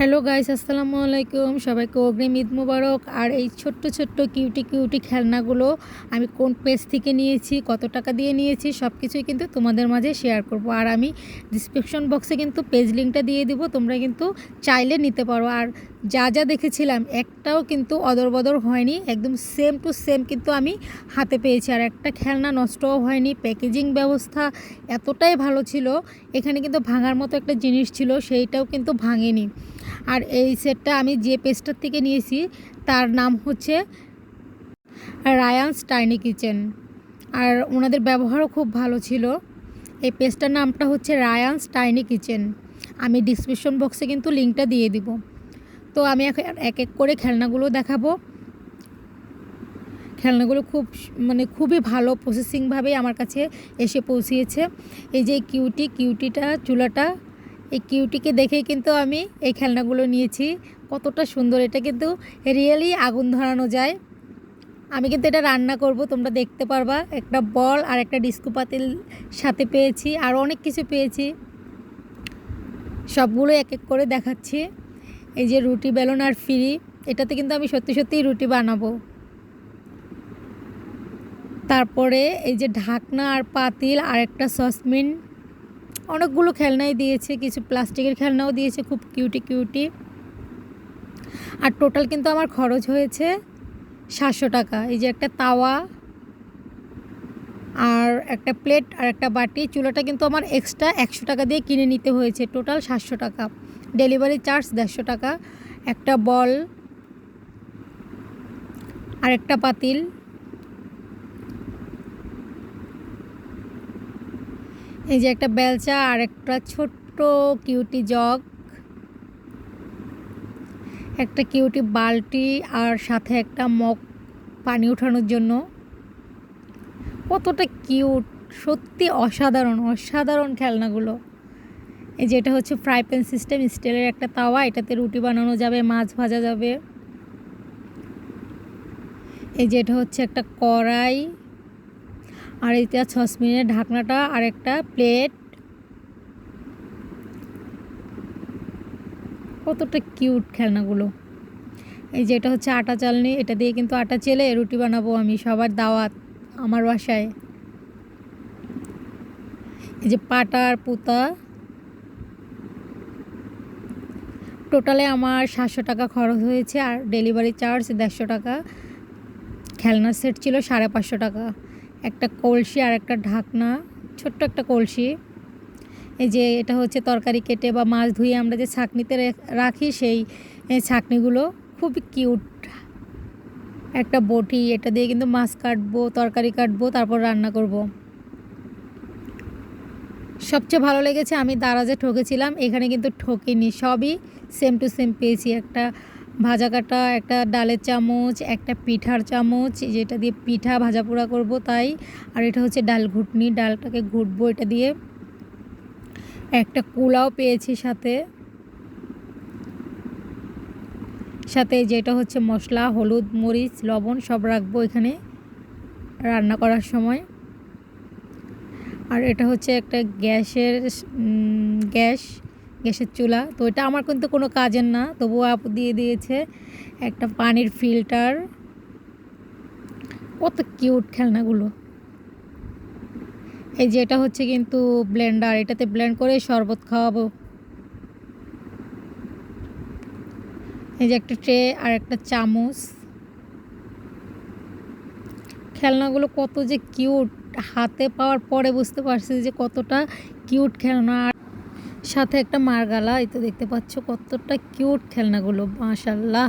Hello guys, আসসালামু আলাইকুম। সবাইকে অগ্রিম ঈদ মুবারক। আর এই ছোট্ট ছোট্ট, কিউটি কিউটি খেলনাগুলো আমি কোন পেজ থেকে নিয়েছি, কত টাকা দিয়ে নিয়েছি সব কিছুই কিন্তু তোমাদের মাঝে শেয়ার করব। আর আমি ডিসক্রিপশন বক্সে কিন্তু পেজ লিঙ্কটা দিয়ে দিব, তোমরা কিন্তু চাইলে নিতে পারো। আর যা যা দেখেছিলাম, একটাও কিন্তু অদর বদর হয়নি, একদম সেম টু সেম কিন্তু আমি হাতে পেয়েছি। আর একটা খেলনা নষ্টও হয়নি প্যাকেজিং ব্যবস্থা এতটাই ভালো ছিল, এখানে কিন্তু ভাঙার মতো একটা জিনিস ছিল, সেইটাও কিন্তু ভাঙেনি। আর এই সেটটা আমি যে পেজটার থেকে নিয়েছি, তার নাম হচ্ছে রায়ান্স টাইনি কিচেন। আর ওনাদের ব্যবহারও খুব ভালো ছিল। এই পেজটার নামটা হচ্ছে রায়ান্স টাইনি কিচেন। আমি ডিসক্রিপশন বক্সে কিন্তু লিঙ্কটা দিয়ে দিব। তো আমি এখন এক এক করে খেলনাগুলো দেখাবো। খেলনাগুলো খুব মানে খুবই ভালো প্রসেসিংভাবেই আমার কাছে এসে পৌঁছিয়েছে। এই যে কিউটি কিউটিটা চুলাটা এই কিউটিকে দেখেই কিন্তু আমি এই খেলনাগুলো নিয়েছি। কতটা সুন্দর, এটা কিন্তু রিয়েলি আগুন ধরানো যায়। আমি কিন্তু এটা রান্না করব, তোমরা দেখতে পারবা। একটা বল আর একটা ডিস্কো পাতিল সাথে পেয়েছি, আর অনেক কিছু পেয়েছি। সবগুলো এক এক করে দেখাচ্ছি। এই যে রুটি বেলন আর ফ্রি, এটাতে কিন্তু আমি সত্যি সত্যিই রুটি বানাবো। তারপরে এই যে ঢাকনা আর পাতিল আর একটা সসমিন অনেকগুলো খেলনাই দিয়েছে, কিছু প্লাস্টিকের খেলনাও দিয়েছে, খুব কিউটি কিউটি আর টোটাল কিন্তু আমার খরচ হয়েছে সাতশো টাকা। এই যে একটা তাওয়া আর একটা প্লেট আর একটা বাটি, চুলাটা কিন্তু আমার এক্সট্রা একশো টাকা দিয়ে কিনে নিতে হয়েছে। টোটাল সাতশো টাকা। ডেলিভারি চার্জ দেড়শো টাকা। একটা বল আর একটা পাতিল। এই যে একটা বেলচা আর একটা ছোট্ট কিউটি জগ, একটা কিউটি বালটি আর সাথে একটা মগ পানি ওঠানোর জন্য। কতটা কিউট, সত্যি অসাধারণ অসাধারণ খেলনাগুলো। এই যে এটা হচ্ছে ফ্রাই প্যান সিস্টেম, স্টিলের একটা তাওয়া, এটাতে রুটি বানানো যাবে, মাছ ভাজা যাবে। এই যে এটা হচ্ছে একটা কড়াই আর এটা সসমিনের ঢাকনাটা আর একটা প্লেট। কতটা কিউট খেলনাগুলো। এই যে এটা হচ্ছে আটা চালনি, এটা দিয়ে কিন্তু আটা চেলে রুটি বানাবো আমি সবার দাওয়াত আমার বাসায়। এই যে পাটা আর পুতা। টোটালে আমার সাতশো টাকা খরচ হয়েছে আর ডেলিভারি চার্জ দেড়শো টাকা। খেলনার সেট ছিল সাড়ে পাঁচশো টাকা। একটা কলসি আর একটা ঢাকনা, ছোট্ট একটা কলসি এই যে এটা হচ্ছে তরকারি কেটে বা মাছ ধুয়ে আমরা যে ছাকনিতে রাখি সেই ছাকনিগুলো খুবই কিউট একটা বটি, এটা দিয়ে কিন্তু মাছ কাটবো, তরকারি কাটবো, তারপর রান্না করব। সবচেয়ে ভালো লেগেছে আমি দারাজে ঠকেছিলাম, এখানে কিন্তু ঠকিনি, সবই সেম টু সেম পেয়েছি একটা ভাজা কাটা একটা ডালের চামচ, একটা পিঠার চামচ, যেটা দিয়ে পিঠা ভাজা পোড়া করব তাই। আর এটা হচ্ছে ডাল ঘুটনি, ডালটাকে ঘুটবো এটা দিয়ে। একটা কুলাও পেয়েছি সাথে। সাথে যেটা হচ্ছে মশলা, হলুদ, মরিচ, লবণ সব রাখব এখানে রান্না করার সময়। আর এটা হচ্ছে একটা গ্যাসের গ্যাস। গ্যাসের চুলা। তো এটা আমার কিন্তু কোনো কাজের না। তবুও আপু দিয়ে দিয়েছে একটা পানির ফিল্টার। কত কিউট খেলনাগুলো। এই যে এটা হচ্ছে কিন্তু ব্লেন্ডার। এটাতে ব্লেন্ড করে শরবত খাওয়াবো। এই যে একটা ট্রে আর একটা চামচ। খেলনাগুলো কত যে কিউট। হাতে পাওয়ার পরে বুঝতে পারছি যে কতটা কিউট খেলনা। আর সাথে একটা মারগালা এই তো দেখতে পাচ্ছ কতটা কিউট খেলনাগুলো মাশাল্লাহ